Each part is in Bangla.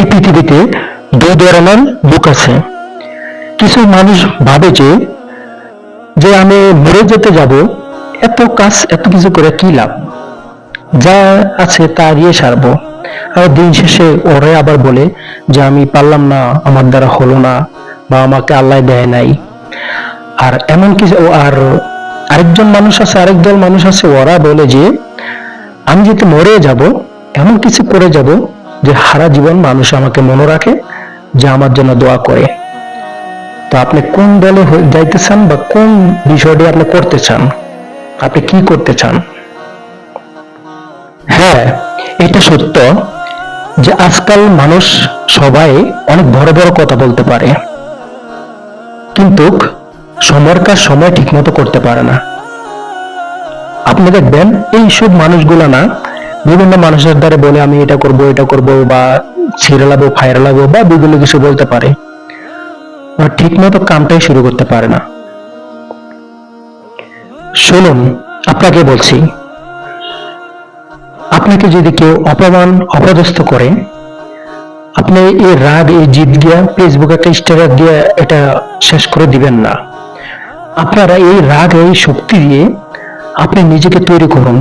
এই পৃথিবীতে দুই ধরনের লোক আছে। কিছু মানুষ ভাবে যে যে আমি মরে যেতে যাব, এত কাজ, এত কিছু করে কি লাভ? যা আছে তা দিয়ে সারবো। আর দিন শেষে ওরে আবার বলে যে, আমি পারলাম না, আমার দ্বারা হলো না বা আমাকে আল্লাহ দেয় নাই। আর এমন কিছু, আর আরেকজন মানুষ আছে, আরেক দল মানুষ আছে, ওরা বলে যে, আমি যেতে মরে যাব, এমন কিছু করে যাব যে সারা জীবন মানুষ আমাকে মনে রাখে যে আমার জন্য দোয়া করে। তো আপনি কোন দলে যাইতে চান বা কোন বিষয়টি আপনি করতে চান? আপনি কি করতে চান? হ্যাঁ এটা সত্য যে আজকাল মানুষ সবাই অনেক বড় বড় কথা বলতে পারে। কিন্তু সময়ের কাজ সময় ঠিকমতো করতে পারে না। আপনি দেখবেন এইসব মানুষগুলো না বিভিন্ন মানুষের দ্বারা বলে আমি এটা করব এটা করব বা ছিঁড়ে লাবো ফায়ার লাবো বা বিভিন্ন কিছু বলতে পারে। আর ঠিক মতো কামটাই শুরু করতে পারে না। শুনুন, আপনাকে বলছি, আপনাকে যদি কেউ অপমান, অপদস্থ করে, আপনি এই রাগ, এই জিদ দিয়া ফেসবুক একটা স্ট্যাটাস দিয়ে এটা শেষ করে দিবেন না। আপনারা এই রাগ, এই শক্তি দিয়ে আপনি নিজেকে তৈরি করুন।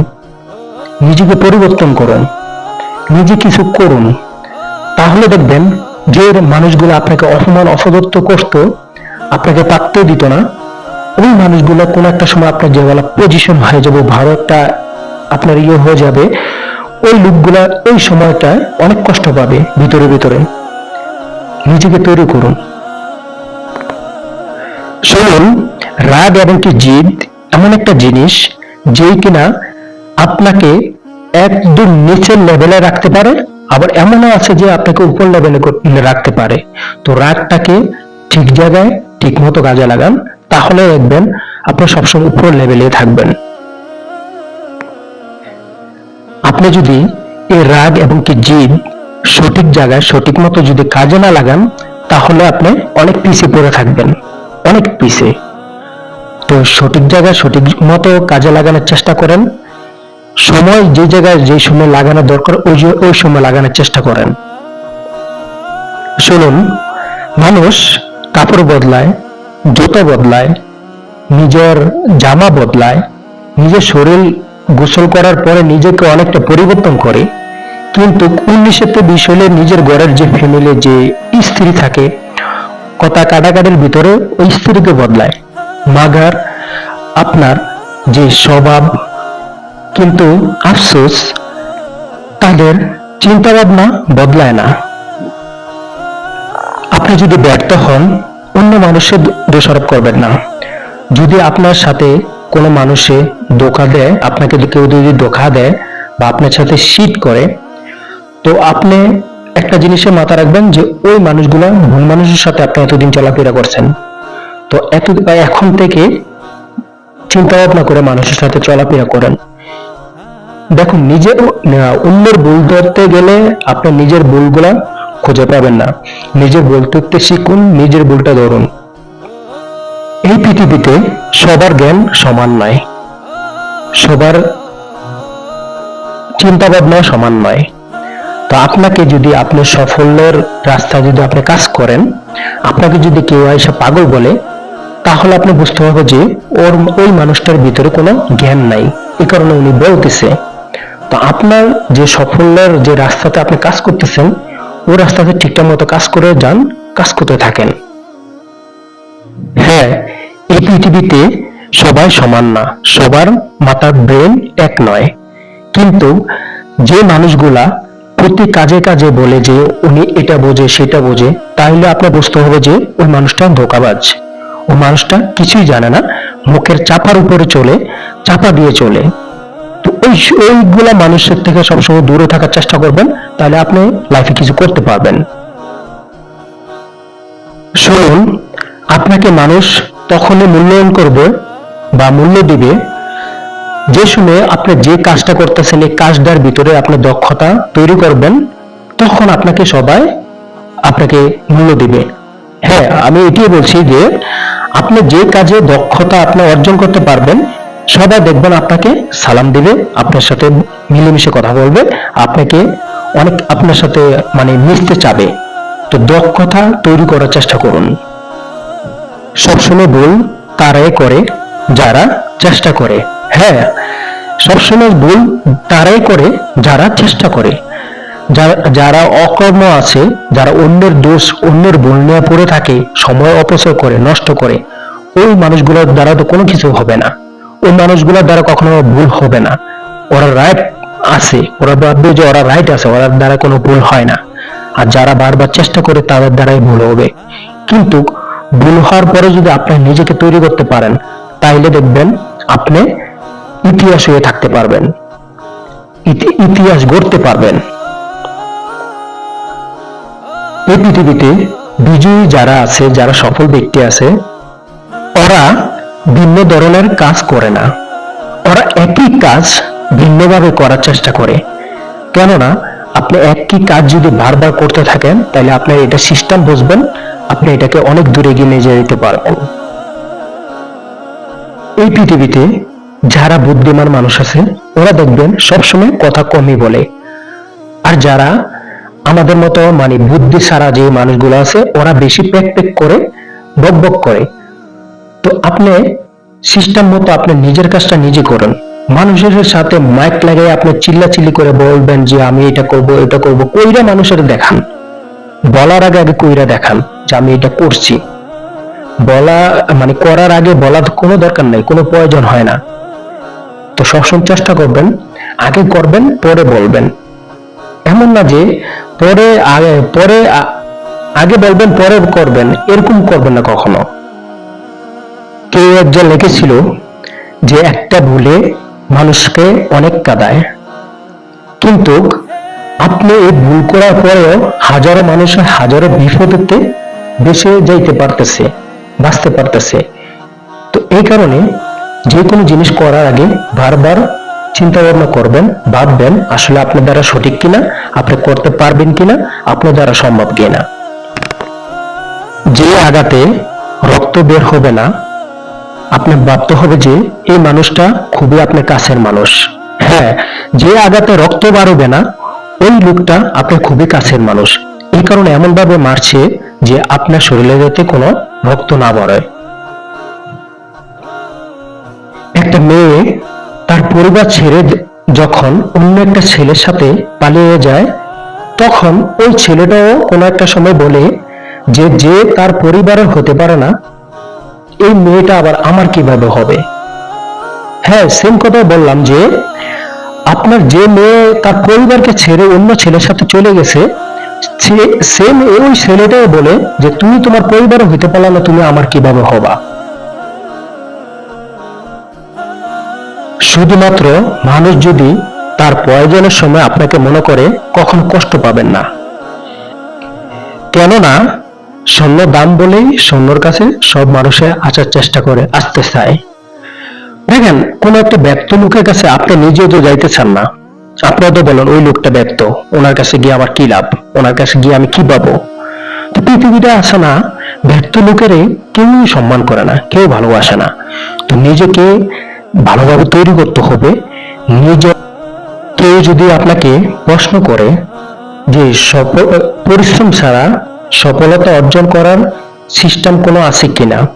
নিজেকে পরিবর্তন করুন। নিজে কিছু করুন। তাহলে দেখবেন যে মানুষগুলো আপনাকে অপমান অপদত্ত করত, আপনাকে পাত্তে দিত না। ওই মানুষগুলো কোন একটা সময় আপনার যে বলা পজিশন হয়ে যাবে একটা আপনার ইয়ে হয়ে যাবে। ওই লোকগুলা ওই সময়টা অনেক কষ্ট পাবে ভিতরে ভিতরে। নিজেকে তৈরি করুন। শুনুন, রাগ এবং কি জিদ এমন একটা জিনিস যেই কিনা আপনাকে একদম নিচের লেভেলে রাখতে পারে, আবার এমনও আছে যে আপনাকে উপর লেভেলে রাখতে পারে। তো রাগটাকে ঠিক জায়গায়, ঠিক মতো কাজে লাগান, তাহলে দেখবেন আপনি সবসময় উপর লেভেলে থাকবেন। আপনি যদি এই রাগ এবং কি জিদ সঠিক জায়গায়, সঠিক মতো যদি কাজে না লাগান, তাহলে আপনি অনেক পিছিয়ে পড়ে থাকবেন। অনেক পিছিয়ে তো সঠিক জায়গায়, সঠিক মতো কাজে লাগানোর চেষ্টা করেন। সময় যে জায়গায় যে সময় লাগানো দরকার, ওই ওই সময় লাগানোর চেষ্টা করেন। শুনুন, মানুষ কাপড় বদলায়, জুতো বদলায়, নিজের জামা বদলায়, নিজের শরীর গোসল করার পরে নিজেকে অনেকটা পরিবর্তন করে, কিন্তু উনিশেতে বিশ হলে নিজের ঘরের যে ফ্যামিলি যে স্ত্রী থাকে, কথা কাটাকাটির ভিতরে ওই স্ত্রীকে বদলায়। মাগার আপনার যে স্বভাব কিন্তু আফসোস, তাদের চিন্তা ভাবনা বদলায় না। আপনি যদি ব্যর্থ হন, অন্য মানুষের দোষারোপ করবেন না। যদি আপনার সাথে কোনো মানুষে ধোকা দেয়, আপনাকে যদি কেউ যদি ধোকা দেয় বা আপনার সাথে শীত করে, তো আপনি একটা জিনিসে মাথা রাখবেন যে ওই মানুষগুলো ভুল মানুষের সাথে আপনি এতদিন চলাফেরা করছেন। তো এত এখন থেকে চিন্তা ভাবনা করে মানুষের সাথে চলাফেরা করেন। দেখুন নিজের অন্যের ভুল ধরতে গেলে আপনি নিজের ভুলগুলা খুঁজে পাবেন না। নিজের ভুল ধরতে শিখুন, নিজের ভুলটা ধরুন। এই পৃথিবীতে সবার জ্ঞান সমান নয়। সবার চিন্তা ভাবনা সমান নয়। তো আপনাকে যদি আপনি সাফল্যের রাস্তা যদি আপনি কাজ করেন, আপনাকে যদি কেউ এসে পাগল বলে, তাহলে আপনি বুঝতে হবে যে ওর, ওই মানুষটার ভিতরে কোনো জ্ঞান নাই। এই কারণে উনি বলতেছে তো আপনার যে সাফল্যের যে রাস্তাতে আপনি কাজ করতেছেন, ওই রাস্তাতে ঠিকঠাক মতো কাজ করে যান, কাজ করতে থাকেন। হ্যাঁ এই পৃথিবীতে সবাই সমান না, সবার মাথার ব্রেন এক নয়। কিন্তু যে মানুষগুলা প্রতি কাজে কাজে বলে যে উনি এটা বোঝে, সেটা বোঝে তাহলে আপনার বুঝতে হবে যে ওই মানুষটা ধোকাবাজ। ও মানুষটা কিছুই জানে না, মুখের চাপার উপরে চলে, চাপা দিয়ে চলে। ওই ওইগুলা মানুষের থেকে সবসময় দূরে থাকার চেষ্টা করবেন, তাহলে আপনি লাইফে কিছু করতে পারবেন। শুনুন, আপনাকে মানুষ তখনই মূল্যায়ন করবে বা মূল্য দিবে যে শুনে আপনি যে কাজটা করতেছেন, এই কাজটার ভিতরে আপনি দক্ষতা তৈরি করবেন, তখন আপনাকে সবাই আপনাকে মূল্য দিবে। হ্যাঁ আমি এটাই বলছি যে আপনি যে কাজে দক্ষতা আপনি অর্জন করতে পারবেন সবাই দেখবেন আপনাকে সালাম দিবে, আপনার সাথে মিলেমিশে কথা বলবে, আপনাকে অনেক আপনার সাথে মানে মিশতে চাবে। তো দক্ষতা তৈরি করার চেষ্টা করুন। সবসময় ভুল তারাই করে যারা চেষ্টা করে। হ্যাঁ সবসময় ভুল তারাই করে যারা চেষ্টা করে। যারা অকর্ম আছে, যারা অন্যের দোষ, অন্যের ভুল নিয়ে পড়ে থাকে, সময় অপচয় করে, নষ্ট করে, ওই মানুষগুলোর দ্বারা তো কোনো কিছু হবে না। ওই মানুষগুলোর দ্বারা কখনো ভুল হবে না। ওরা রাইট আছে। ওরা ভাববে যে ওরা রাইট আছে, ওরা দ্বারা কোনো ভুল হয় না। আর যারা বারবার চেষ্টা করে তাদের দ্বারাই ভুল হবে। কিন্তু ভুল হওয়ার পরে যদি আপনি নিজেকে তৈরি করতে পারেন, তাইলে দেখবেন আপনি ইতিহাস হয়ে থাকতে পারবেন। ইতিহাস গড়তে পারবেন। এই পৃথিবীতে বিজয়ী যারা আছে, যারা সফল ব্যক্তি আছে, ওরা ভিন্ন ধরনের কাজ করে না। ওরা একই কাজ ভিন্নভাবে করার চেষ্টা করে। কেননা, আপনি একই কাজ যদি বারবার করতে থাকেন, তাহলে আপনার এটা সিস্টেম বুঝবেন, আপনি এটাকে অনেক দূরে গিয়ে নিয়ে যেতে পারবেন। এই পৃথিবীতে যারা বুদ্ধিমান মানুষ আছে, ওরা দেখবেন সবসময় কথা কমই বলে। আর যারা আমাদের মতো মানে বুদ্ধি ছাড়া যে মানুষগুলো আছে, ওরা বেশি প্যাক প্যাক করে, বক বক করে। তো আপনি সিস্টেম মতো আপনি নিজের কাজটা নিজে করুন। মানুষের সাথে মাইক লাগাই আপনি চিল্লাচিল্লি করে বলবেন যে, আমি এটা করব এটা করব। কইরা মানুষের দেখান। বলার আগে আগে কইরা দেখান যে, আমি এটা করছি। বলা মানে করার আগে বলার কোনো দরকার নাই, কোনো প্রয়োজন হয় না। তো সবসময় চেষ্টা করবেন, আগে করবেন, পরে বলবেন। এমন না যে, পরে আগে পরে আগে বলবেন, পরে করবেন, এরকম করবেন না কখনো। কেউ একজন লিখেছিল যে একটা ভুলে মানুষকে অনেক কাঁদায়। কিন্তু আপনি এই ভুল করার পরেও হাজারো মানুষ হাজারো বিপদেতে বেঁচে যাইতে পারতেছে, বাঁচতে পারতেছে। তো এই কারণে যে কোনো জিনিস করার আগে বারবার চিন্তা ভাবনা করবেন, ভাববেন, আসলে আপনার দ্বারা সঠিক কিনা, আপনি করতে পারবেন কিনা, আপনার দ্বারা সম্ভব কিনা। যে আঘাতে রক্ত বের হবে না আপনি ভাবতে হবে যে এই মানুষটা খুবই আপনার কাছের মানুষ। হ্যাঁ যে আঘাতে রক্ত বাড়বে না, ওই লোকটা আপনার খুবই কাছের মানুষ। এই কারণে এমন ভাবে মারছে যে আপনার শরীরে যাতে কোনো রক্ত না বাড়ে। একটা মেয়ে তার পরিবার ছেড়ে যখন অন্য একটা ছেলের সাথে পালিয়ে যায়, তখন ওই ছেলেটাও কোনো একটা সময় বলে যে যে তার পরিবারের হতে পারে না এই মেয়েটা আবার আমার কীভাবে হবে? হ্যাঁ সেম কথাই বললাম যে, আপনার যে মেয়ে তার পরিবারকে ছেড়ে অন্য ছেলের সাথে চলে গেছে সেম ওই ছেলেটাও বলে যে, তুমি তোমার পরিবারও হইতে পারলা না, তুমি আমার কীভাবে হবা? শুধুমাত্র মানুষ যদি তার প্রয়োজনের সময় আপনাকে মনে করে, কখনো কষ্ট পাবেন না। কেননা স্বর্ণ দাম বলেই স্বর্ণর কাছে সব মানুষে আসার চেষ্টা করে, আসতে চায়। দেখেন, কোন একটা ব্যক্ত লোকের কাছে আপনি নিজেও তো যাইতে চান না। আপনারা তো বলেন, ওই লোকটা ব্যক্ত, ওনার কাছে গিয়ে আমার কি লাভ? ওনার কাছে গিয়ে আমি কি পাবো? তো পৃথিবীটা আসে না, ব্যক্ত লোকেরে কেউই সম্মান করে না, কেউ ভালোবাসে না। তো নিজেকে ভালোভাবে তৈরি করতে হবে। নিজ কেউ যদি আপনাকে প্রশ্ন করে যে সফ- পরিশ্রম ছাড়া সফলতা অর্জন করার সিস্টেম কোনো আছে কিনা?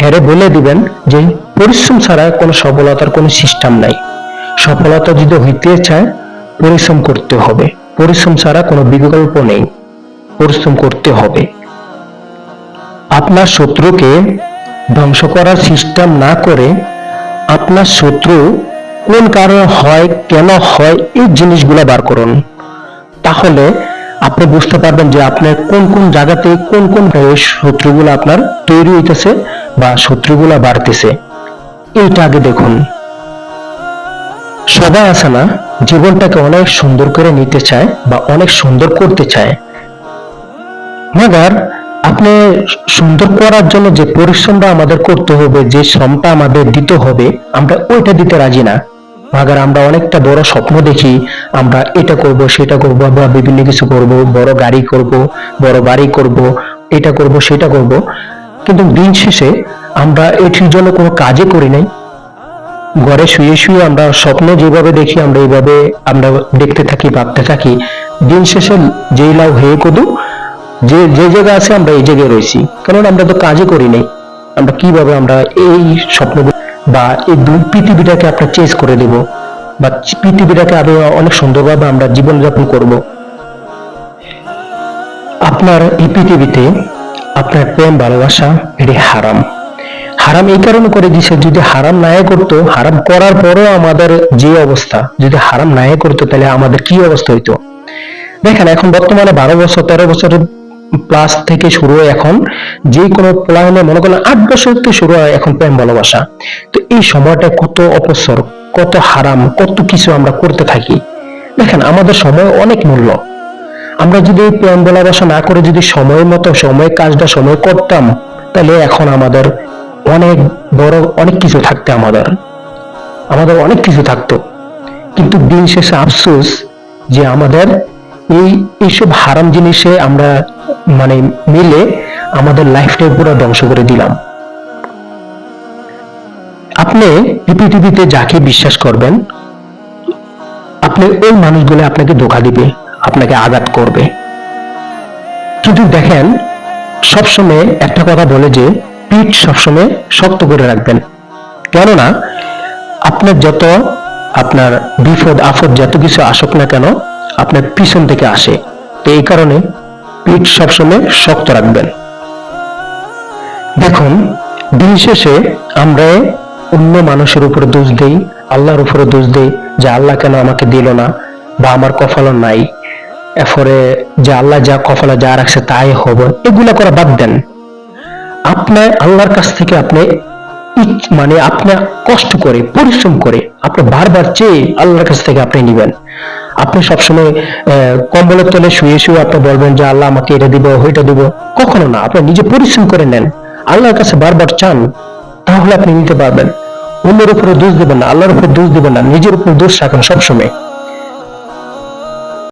হ্যারে বলে দিবেন যে পরিশ্রম ছাড়া কোনো সফলতার কোনো সিস্টেম নাই। সফলতা যদি হইতে চায়, পরিশ্রম করতে হবে। পরিশ্রম ছাড়া কোনো বিকল্প নেই। পরিশ্রম করতে হবে। আপনার শত্রুকে ধ্বংস করার সিস্টেম না করে আপনার শত্রু কোন কারণে হয়, কেন হয়, এই জিনিসগুলো বার করুন। তাহলে আপনি বুঝতে পারবেন যে আপনার কোন কোন জায়গাতে কোন কোন শত্রুগুলো আপনার তৈরি হইতেছে বা শত্রুগুলো বাড়তেছে। এইটা আগে দেখুন। সবাই আছে না? জীবনটাকে অনেক সুন্দর করে নিতে চায় বা অনেক সুন্দর করতে চায়। মাগার, আপনি সুন্দর করার জন্য যে পরিশ্রমটা আমাদের করতে হবে, যে শ্রমটা আমাদের দিতে হবে, আমরা ওইটা দিতে রাজি না। মাগার আমরা অনেকটা বড় স্বপ্ন দেখি, আমরা এটা করব, সেটা করব, আমরা বিভিন্ন কিছু করব, বড় গাড়ি করব, বড় বাড়ি করব, এটা করব, সেটা করব। কিন্তু দিন শেষে আমরা এটির জন্য কোনো কাজে করি নাই। ঘরে শুয়ে শুয়ে আমরা স্বপ্ন যেভাবে দেখি, আমরা এইভাবে আমরা দেখতে থাকি, ভাবতে থাকি। দিন শেষে যেই লাউ হয়ে কদু, যে যে জায়গা আছে আমরা এই জায়গায় রয়েছি। কারণ আমরা তো কাজই করি নাই। আমরা কীভাবে আমরা এই স্বপ্ন বা এই পৃথিবীটাকে আমরা চেঞ্জ করে দেব বা পৃথিবীটাকে আরও অনেক সুন্দরভাবে আমরা জীবনযাপন করব। আপনার এই পৃথিবীতে আপনার প্রেম, ভালোবাসা, এটি হারাম। হারাম এই কারণে করে দিছে, যদি হারাম নাই করতো, হারাম করার পরও আমাদের যে অবস্থা, যদি হারাম নাই করতো, তাহলে আমাদের কি অবস্থা হইতো? দেখেন, এখন বর্তমানে বারো বছর, তেরো বছরের প্লাস থেকে শুরু হয় এখন যে কোনো প্লানে মনে করেন আট বছর থেকে শুরু হয় এখন প্রেম ভালোবাসা। তো এই সময়টা কত অপসর, কত হারাম, কত কিছু আমরা করতে থাকি। দেখেন, আমাদের সময় অনেক মূল্য। আমরা যদি প্রেম ভালোবাসা না করে যদি সময় মতো, সময় কাজটা, সময় করতাম, তাহলে এখন আমাদের অনেক বড় অনেক কিছু থাকতে আমাদের। আমাদের অনেক কিছু থাকতো। কিন্তু দিন শেষে আফসোস যে আমাদের এই এইসব হারাম জিনিসে আমরা মানে মিলে আমাদের লাইফটাই পুরো ধ্বংস করে দিলাম। আপনি এই পৃথিবীতে যাকে বিশ্বাস করবেন, আপনি ওই মানুষগুলো আপনাকে ধোকা দিবে, আপনাকে আঘাত করবে। কিন্তু দেখেন, সবসময় একটা কথা বলে যে, পিঠ সবসময় শক্ত করে রাখবেন। কেননা, আপনার যত আপনার বিপদ আফদ যত কিছু আসুক না কেন, আপনার পিছন থেকে আসে। তো এই কারণে পিঠ সবসময় শক্ত রাখবেন। দেখুন, দিন শেষে আমরা অন্য মানুষের উপরে দোষ দেই, আল্লাহর উপরে দোষ দেই, যে আল্লাহ কেন আমাকে দিল না বা আমার কপালও নাই। এরপরে যে আল্লাহ যা কপালে যা রাখছে তাই হবে, এগুলা করা বাদ দেন। আপনার আল্লাহর কাছ থেকে আপনি মানে আপনার কষ্ট করে, পরিশ্রম করে আপনি বারবার চেয়ে আল্লাহর কাছ থেকে আপনি নিবেন। আপনি সবসময় কম্বলের তলে শুয়ে শুয়ে আপনি বলবেন যে, আল্লাহ, আমাকে এটা দিব, ওইটা দিব। কখনো না, আপনি নিজে পরিশ্রম করে নেন। আল্লাহর কাছে বারবার চান, তাহলে আপনি নিতে পারবেন। অন্যের উপরে দোষ দেবেন না, আল্লাহর উপরে দোষ দেবেন না, নিজের উপর দোষ রাখেন সবসময়।